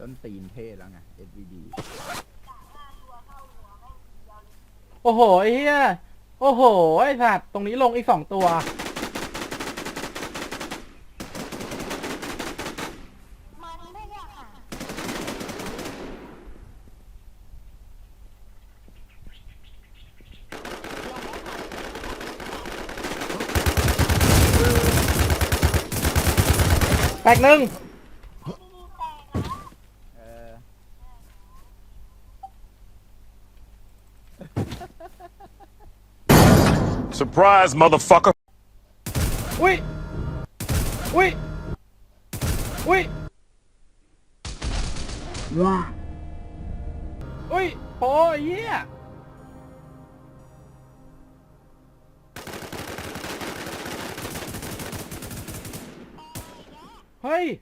ต้นตีนเท่แล้วไง SVD โอ้โหไอ้เฮียโอ้โห ไอ้สัตว์ตรงนี้ลงอีกสองตัว มันไม่อยากอะแตกหนึ่ง Surprise, motherfucker! Wait! Wait! Wait! Wah. Wait! Oh, yeah! Hey!